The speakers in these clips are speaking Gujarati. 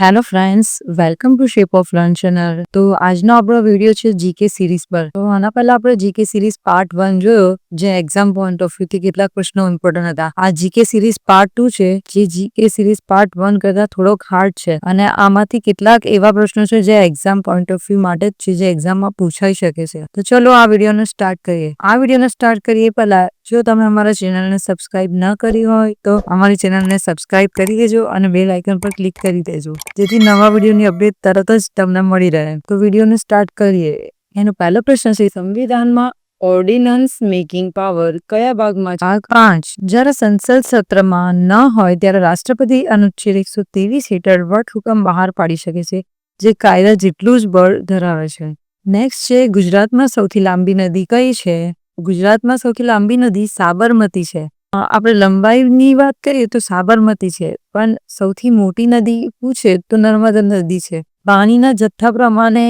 Hello friends, welcome to shape of learn channel. તો આજનો આપણો વીડિયો છે જીકે સિરીઝ પર. તો આના પહેલા આપણે જીકે સિરીઝ પાર્ટ વન જોયો, જે એક્ઝામ પોઈન્ટ ઓફ વ્યૂથી કેટલાક પ્રશ્નો ઇમ્પોર્ટન્ટ હતા. આ જીકે સિરીઝ પાર્ટ ટુ છે, જે જીકે સિરીઝ પાર્ટ વન કરતા થોડોક હાર્ડ છે. અને આમાંથી કેટલાક એવા પ્રશ્નો છે જે એક્ઝામ પોઈન્ટ ઓફ વ્યૂ માટે જ છે, જે એક્ઝામમાં પૂછાઈ શકે છે. તો ચલો આ વિડીયોને સ્ટાર્ટ કરીએ. આ વિડીયોને સ્ટાર્ટ કરીએ પહેલા જો તમે અમારા ચેનલને સબસ્ક્રાઇબ ન કરી હોય, તો અમારી ચેનલને સબસ્ક્રાઇબ કરી દેજો અને બેલ આઇકન પર ક્લિક કરી દેજો. જેથી નવા વિડીયોની અપડેટ તરત જ તમને મળી રહે. તો વિડીયોને સ્ટાર્ટ કરીએ. એનો પહેલો પ્રશ્ન છે, સંવિધાનમાં ઓર્ડિનન્સ મેકિંગ પાવર કયા ભાગમાં ભાગ પાંચ. જ્યારે સંસદ સત્રમાં ન હોય, ત્યારે રાષ્ટ્રપતિ અનુચ્છેદ એકસો ત્રેવીસ હેઠળ વટહુકમ બહાર પાડી શકે છે, જે કાયદા જેટલું જ બળ ધરાવે છે. નેક્સ્ટ છે, ગુજરાતમાં સૌથી લાંબી નદી કઈ છે? ગુજરાતમાં સૌથી લાંબી નદી સાબરમતી છે. આપણે લંબાઈની વાત કરીએ તો સાબરમતી છે, પણ સૌથી મોટી નદી પૂછે તો નર્મદા નદી છે. પાણીના જથ્થા પ્રમાણે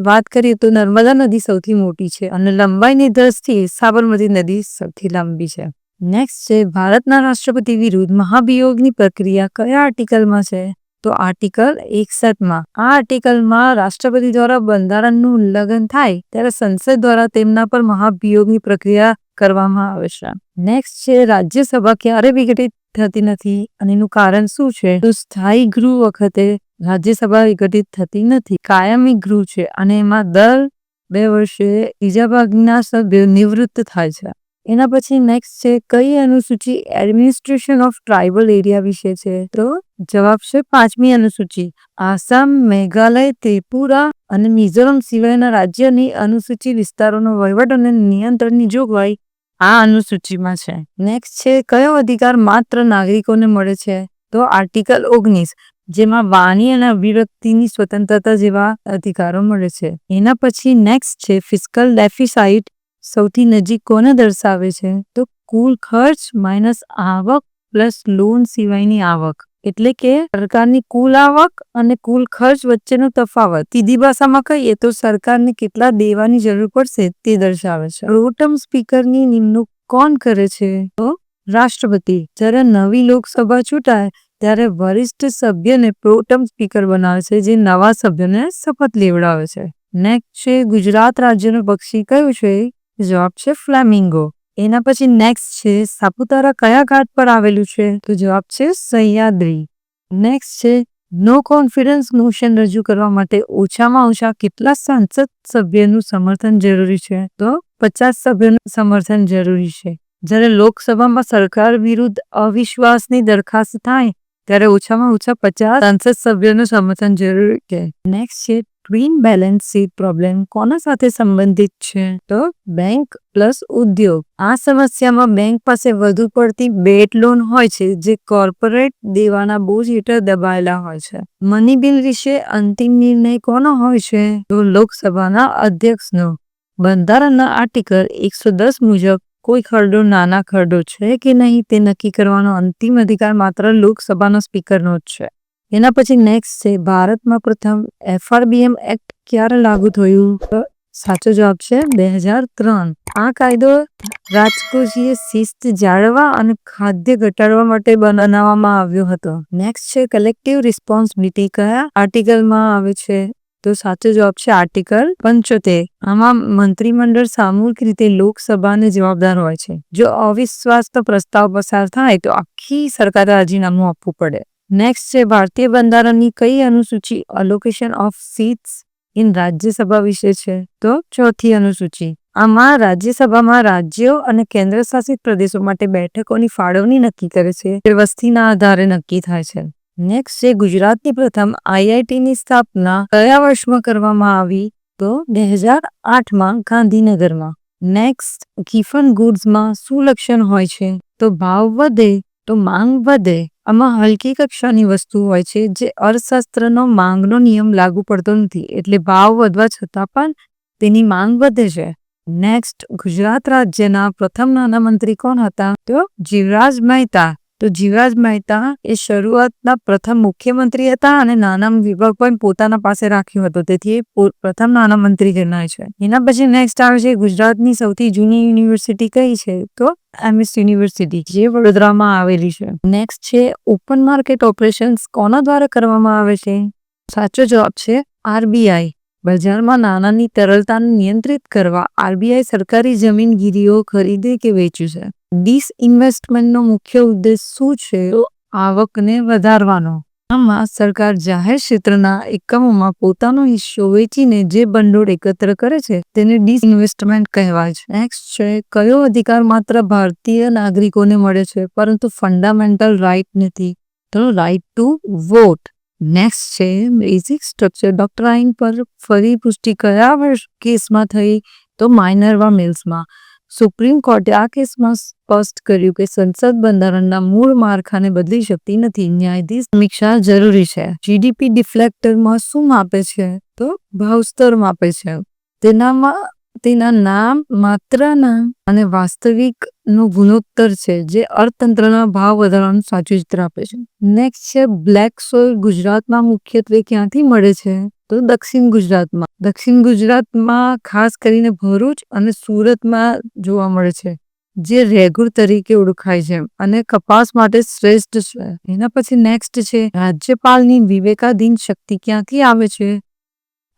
વાત કરીએ તો નર્મદા નદી સૌથી મોટી છે અને લંબાઈની દ્રષ્ટિએ સાબરમતી નદી સૌથી લાંબી છે. નેક્સ્ટ છે, ભારતના રાષ્ટ્રપતિ વિરુદ્ધ મહાભિયોગની પ્રક્રિયા કયા આર્ટિકલમાં છે? તો આર્ટિકલ એકસઠમાં, આ આર્ટિકલમાં રાષ્ટ્રપતિ દ્વારા બંધારણનું ઉલ્લંઘન થાય ત્યારે સંસદ દ્વારા તેમના પર મહાભિયોગની પ્રક્રિયા કરવામાં આવે છે. નેક્સ્ટ છે, રાજ્યસભા ક્યારે વિઘટિત થતી નથી અને એનું કારણ શું છે? તો સ્થાયી ગૃહ વખતે રાજ્યસભા વિઘટિત થતી નથી. કાયમી ગૃહ છે અને એમાં દર બે વર્ષે બીજા ભાગના સભ્યો નિવૃત્ત થાય છે. એના પછી નેક્સ્ટ છે, કઈ અનુસૂચિ એડમિનિસ્ટ્રેશન ઓફ ટ્રાઇબલ એરિયા વિશે છે? તો જવાબ છે પાંચમી અનુસૂચિ. આસામ, મેઘાલય, ત્રિપુરા અને મિઝોરમ સિવાયના રાજ્યની અનુસૂચિ વિસ્તારોનો વહીવટ અને નિયંત્રણની જોગવાઈ આ અનુસૂચિમાં છે. નેક્સ્ટ છે, કયો અધિકાર માત્ર નાગરિકોને મળે છે? તો આર્ટિકલ ઓગણીસ, જેમાં વાણી અને અભિવ્યક્તિની સ્વતંત્રતા જેવા અધિકારો મળે છે. એના પછી નેક્સ્ટ છે ફિસ્કલ ડેફિસાઇટ સૌથી નજીક કોને દર્શાવે છે? તો કુલ ખર્ચ માઇનસ આવક પ્લસ લોન સિવાયની આવક. એટલે કે સરકારની કુલ આવક અને કુલ ખર્ચ વચ્ચેનો તફાવત. સીધી ભાષામાં કહીએ તો સરકારને કેટલા દેવાની જરૂર પડશે તે દર્શાવે છે. પ્રોટમ સ્પીકરની નિમણૂક કોણ કરે છે? તો રાષ્ટ્રપતિ. જ્યારે નવી લોકસભા ચૂંટાય, ત્યારે વરિષ્ઠ સભ્યને પ્રોટમ સ્પીકર બનાવે છે, જે નવા સભ્યને શપથ લેવડાવે છે. નેક્સ્ટ છે ગુજરાત રાજ્યનું પક્ષી કયું છે? જવાબ છે ફ્લેમિંગો. એના પછી નેક્સ્ટ છે સાપુતારા કયા ઘાટ પર આવેલું છે? તો જવાબ છે સહ્યાદ્રી. નેક્સ્ટ છે નો કોન્ફિડન્સ મોશન રજૂ કરવા માટે ઓછામાં ઓછા કેટલા સાંસદ સભ્યનું સમર્થન જરૂરી છે? તો પચાસ સભ્યોનું સમર્થન જરૂરી છે. જ્યારે લોકસભામાં સરકાર વિરુદ્ધ અવિશ્વાસની દરખાસ્ત થાય, ત્યારે ઓછામાં ઓછા પચાસ સંસદ સભ્યોનું સમર્થન જરૂરી છે. નેક્સ્ટ છે ટ્વીન બેલેન્સ શીટ પ્રોબ્લેમ કોના સાથે સંબંધિત છે? તો બેંક પ્લસ ઉદ્યોગ. આ સમસ્યામાં બેંક પાસે વધુ પડતી બેટ લોન હોય છે, જે કોર્પોરેટ દેવાના બોજ હેઠળ દબાયેલા હોય છે. મની બિલ વિશે અંતિમ નિર્ણય કોનો હોય છે? તો લોકસભાના અધ્યક્ષનો. બંધારણના આર્ટિકલ એકસો દસ મુજબ, કોઈ ખરડો નાના ખરડો છે કે નહીં તે નક્કી કરવાનો અંતિમ અધિકાર માત્ર લોકસભાના સ્પીકરનો જ છે. એના પછી નેક્સ્ટ છે, ભારતમાં પ્રથમ એફઆરબીએમ એક્ટ ક્યારે લાગુ થયું? સાચો જવાબ છે બે હજાર ત્રણ. આ કાયદો રાજકોષીય શિસ્ત જાળવવા અને ખાદ્ય ઘટાડવા માટે બનાવવામાં આવ્યો હતો. નેક્સ્ટ છે કલેક્ટિવ રિસ્પોન્સિબિલિટી કયા આર્ટિકલમાં આવે છે? તો સાચો જવાબ છે આર્ટિકલ પંચોતેર. આમાં મંત્રીમંડળ સામૂહિક રીતે લોકસભાને જવાબદાર હોય છે. જો અવિશ્વાસનો પ્રસ્તાવ પસાર થાય તો આખી સરકારે રાજીનામું આપવું પડે. નેક્સ્ટ છે, ભારતીય બંધારણની કઈ અનુસૂચિ allocation of seats in Rajya Sabha વિશે છે? તો ચોથી અનુસૂચિ. આમાં રાજ્યસભામાં રાજ્યો અને કેન્દ્ર શાસિત પ્રદેશો માટે બેઠકોની ફાળવણી નક્કી કરે છે. તે વસ્તીના આધારે નક્કી થાય છે. નેક્સ્ટ છે, ગુજરાતની પ્રથમ આઈઆઈટીની સ્થાપના કયા વર્ષમાં કરવામાં આવી? તો બે હજાર આઠમાં ગાંધીનગરમાં. નેક્સ્ટ ગિફન ગુડ્સમાં શું લક્ષણ હોય છે? તો ભાવ વધે તો માંગ વધે. આમાં હલકી કક્ષાની વસ્તુ હોય છે જે અર્થશાસ્ત્રનો માંગનો નિયમ લાગુ પડતો નથી. એટલે ભાવ વધવા છતાં પણ તેની માંગ વધે છે. નેક્સ્ટ ગુજરાત રાજ્યના પ્રથમ નાના મંત્રી કોણ હતા? તો જીવરાજ મહેતા. તો જીવરાજ મહેતા એ શરૂઆતના પ્રથમ મુખ્યમંત્રી હતા અને નાના વિભાગ પણ પોતાના પાસે રાખ્યો હતો. તેથી એ પ્રથમ નાના મંત્રી ગણાય છે. એના પછી નેક્સ્ટ આવે છે ગુજરાતની સૌથી જૂની યુનિવર્સિટી કઈ છે? તો એમએસ યુનિવર્સિટી, જે વડોદરામાં આવેલી છે. નેક્સ્ટ છે ઓપન માર્કેટ ઓપરેશન્સ કોના દ્વારા કરવામાં આવે છે? સાચો જવાબ છે, આરબીઆઈ. બજારમાં નાણાંની તરલતાને નિયંત્રિત કરવા આરબીઆઈ સરકારી જમીન ગીરીઓ ખરીદે કે વેચ્યું છે? ડિસઇન્વેસ્ટમેન્ટનો મુખ્ય ઉદ્દેશ શું છે? આવકને વધારવાનો. આમાં સરકાર જાહેર ક્ષેત્રના એકમોમાં પોતાનો હિસ્સો વેચીને જે ભંડોળ એકત્ર કરે છે, તેને ડિસઇન્વેસ્ટમેન્ટ કહેવાય છે. નેક્સ્ટ છે, કયો અધિકાર માત્ર ભારતીય નાગરિકોને મળે છે, પરંતુ ફંડામેન્ટલ રાઇટ નથી. તો રાઇટ ટુ વોટ. નેક્સ્ટ છે, બેઝિક સ્ટ્રક્ચર. ડોક્ટરાઇન પર ફરી પુષ્ટિ કયા કેસમાં થઈ? તો માઇનર વા મિલ્સમાં. સુપ્રીમ કોર્ટે આ કેસમાં સ્પષ્ટ કર્યું કે સંસદ બંધારણના મૂળ માળખાને બદલી શકતી નથી. ન્યાયાધીશ સમીક્ષા જરૂરી છે. જીડીપી ડિફ્લેક્ટરમાં શું માપે છે? તો ભાવ સ્તર માપે છે. તેનામાં તેના નામ માત્રાના અને વાસ્તવિક નો ગુણોત્તર છે, જે અર્થતંત્રના ભાવ વધારવાનું સાચું ચિત્ર આપે છે. નેક્સ્ટ છે બ્લેક સોઇલ ગુજરાતમાં મુખ્યત્વે ક્યાંથી મળે છે? તો દક્ષિણ ગુજરાતમાં. દક્ષિણ ગુજરાતમાં ખાસ કરીને ભરૂચ અને સુરતમાં જોવા મળે છે, જે રેગુર તરીકે ઓળખાય છે અને કપાસ માટે શ્રેષ્ઠ છે. એના પછી નેક્સ્ટ છે, રાજ્યપાલની વિવેકાધીન શક્તિ ક્યાંથી આવે છે?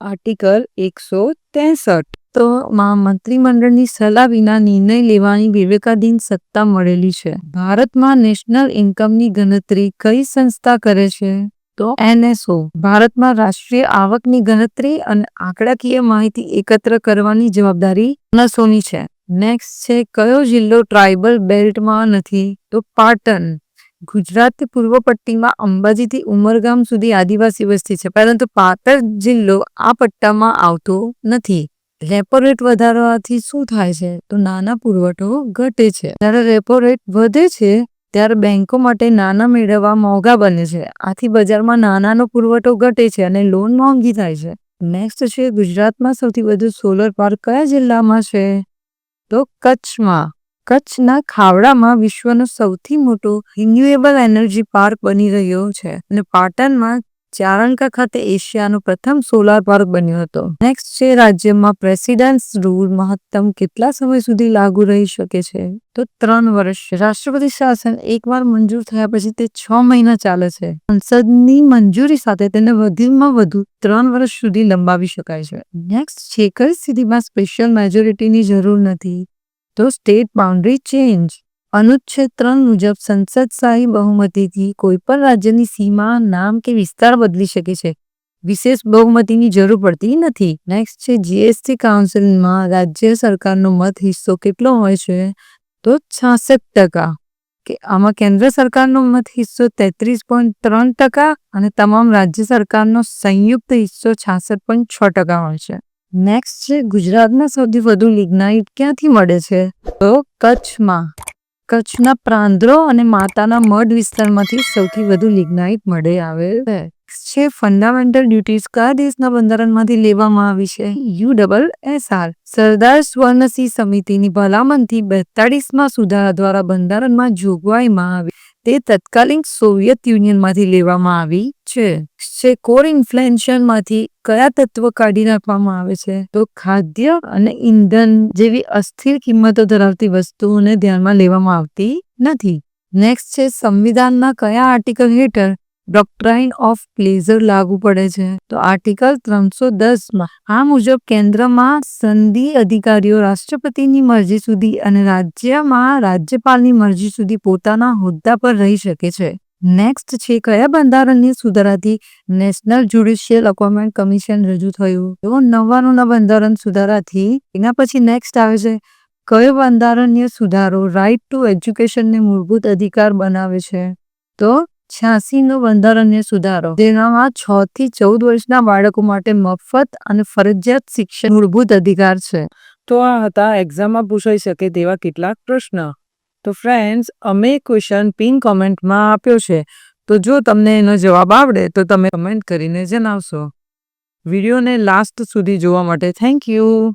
આર્ટિકલ એકસો ત્રેસઠ તો માં મંત્રીમંડળની સલાહ વિના નિર્ણય લેવાની વિવેકાધીન સત્તા મળેલી છે. ભારતમાં નેશનલ ઇન્કમની ગણતરી કઈ સંસ્થા કરે છે? તો એનએસઓ. ભારતમાં રાષ્ટ્રીય આવકની ગણતરી અને આંકડાકીય માહિતી એકત્ર કરવાની જવાબદારી એનએસઓની છે. નેક્સ્ટ છે, કયો જિલ્લો ટ્રાઇબલ બેલ્ટમાં નથી? તો પાટણ. ગુજરાત પૂર્વ પટ્ટીમાં અંબાજીથી ઉમરગામ સુધી આદિવાસી વસ્તી છે, પરંતુ પાટણ જિલ્લો આ પટ્ટામાં આવતો નથી. રેપો રેટ વધારવાથી શું થાય છે? તો નાના પુરવઠો ઘટે છે. જ્યારે રેપો રેટ વધે છે, ત્યારે બેંકો માટે નાના મેળવવા મોંઘા બને છે. આથી બજારમાં નાનાનો પુરવઠો ઘટે છે અને લોન મોંઘી થાય છે. નેક્સ્ટ છે, ગુજરાતમાં સૌથી વધુ સોલર પાર્ક કયા જિલ્લામાં છે? તો કચ્છમાં. કચ્છના ખાવડામાં વિશ્વનો સૌથી મોટો રિન્યુએબલ એનર્જી પાર્ક બની રહ્યો છે અને પાટણમાં ચારણકા ખાતે એશિયાનો પ્રથમ સોલાર પાર્ક બન્યો હતો. નેક્સ્ટ છે, રાજ્યમાં પ્રેસિડેન્સ રૂલ મહત્તમ કેટલા સમય સુધી લાગુ રહી શકે છે? તો ત્રણ વર્ષ. રાષ્ટ્રપતિ શાસન એકવાર મંજૂર થયા પછી તે છ મહિના ચાલે છે. સંસદની મંજૂરી સાથે તેને વધુમાં વધુ ત્રણ વર્ષ સુધી લંબાવી શકાય છે. નેક્સ્ટ છે કઈ સ્થિતિમાં સ્પેશિયલ મેજોરિટીની જરૂર નથી. તો સ્ટેટ બાઉન્ડ્રી ચેન્જ અનુચ્છેદ ત્રણ મુજબ સંસદશાહી બહુમતીથી કોઈપણ રાજ્યની સીમા, નામ કે વિસ્તાર બદલી શકે છે. વિશેષ બહુમતીની જરૂર પડતી નથી. નેક્સ્ટ છે જીએસટી કાઉન્સિલમાં રાજ્ય સરકારનો મત હિસ્સો કેટલો હોય છે? તો છાસઠ ટકા. કે આમાં કેન્દ્ર સરકારનો મત હિસ્સો તેત્રીસ પોઈન્ટ ત્રણ ટકા અને તમામ રાજ્ય સરકારનો સંયુક્ત હિસ્સો છાસઠ પોઈન્ટ છ ટકા હોય છે. નેક્સ્ટ છે, ગુજરાતના સૌથી વધુ લિગ્નાઇટ ક્યાંથી મળે છે? તો કચ્છમાં. કચ્છના પ્રાંદ્રો અને માતાના મઢ વિસ્તારમાંથી સૌથી વધુ લિગ્નાઇટ મળે આવે છે. ફંડામેન્ટલ ડ્યુટીઝ કયા દેશના બંધારણમાંથી લેવામાં આવી છે? U double S R. Sardar Swaran Singh સમિતિની ભલામણથી બેતાળીસમાં સુધારા દ્વારા બંધારણમાં જોગવાઈમાં આવી તે તત્કાલીન સોવિયત યુનિયનમાંથી લેવામાં આવી છે. છે કોર ઇન્ફ્લેશનમાંથી કયા તત્વ કાઢી નાખવામાં આવે છે? તો ખાદ્ય અને ઈંધન જેવી અસ્થિર કિંમતો ધરાવતી વસ્તુઓને ધ્યાનમાં લેવામાં આવતી નથી. નેક્સ્ટ છે, સંવિધાનના કયા આર્ટિકલ હેઠળ ડોક્ટ્રાઇન ઓફ પ્લેઝર લાગુ પડે છે. તો આર્ટિકલ ત્રણસો દસમાં, આ મુજબ કેન્દ્રમાં સંધિ અધિકારીઓ રાષ્ટ્રપતિની મરજી સુધી અને રાજ્યમાં રાજ્યપાલની મરજી સુધી પોતાના હોદ્દા પર રહી શકે છે. નેક્સ્ટ છે, કયા બંધારણીય સુધારાથી નેશનલ જ્યુડિશિયલ અપોઇન્ટમેન્ટ કમિશન રજૂ થયું? તો નવ્વાણુંના બંધારણ સુધારાથી, એના પછી નેક્સ્ટ આવે છે, કયો બંધારણીય સુધારો રાઇટ ટુ એજ્યુકેશનને મૂળભૂત અધિકાર બનાવે છે? તો છ્યાસી નો બંધારણીય સુધારો, જેનામાં છ થી ચૌદ વર્ષના બાળકો માટે મફત અને ફરજિયાત શિક્ષણ મૂળભૂત અધિકાર છે. તો આ હતા એક્ઝામમાં પૂછાઈ શકે તેવા કેટલાક પ્રશ્ન. તો ફ્રેન્ડ્સ, અમે ક્વેશ્ચન પિન કોમેન્ટમાં આપ્યો છે. તો જો તમને એનો જવાબ આવડે, તો તમે કમેન્ટ કરીને જણાવશો. વિડીયોને લાસ્ટ સુધી જોવા માટે થેન્ક યુ.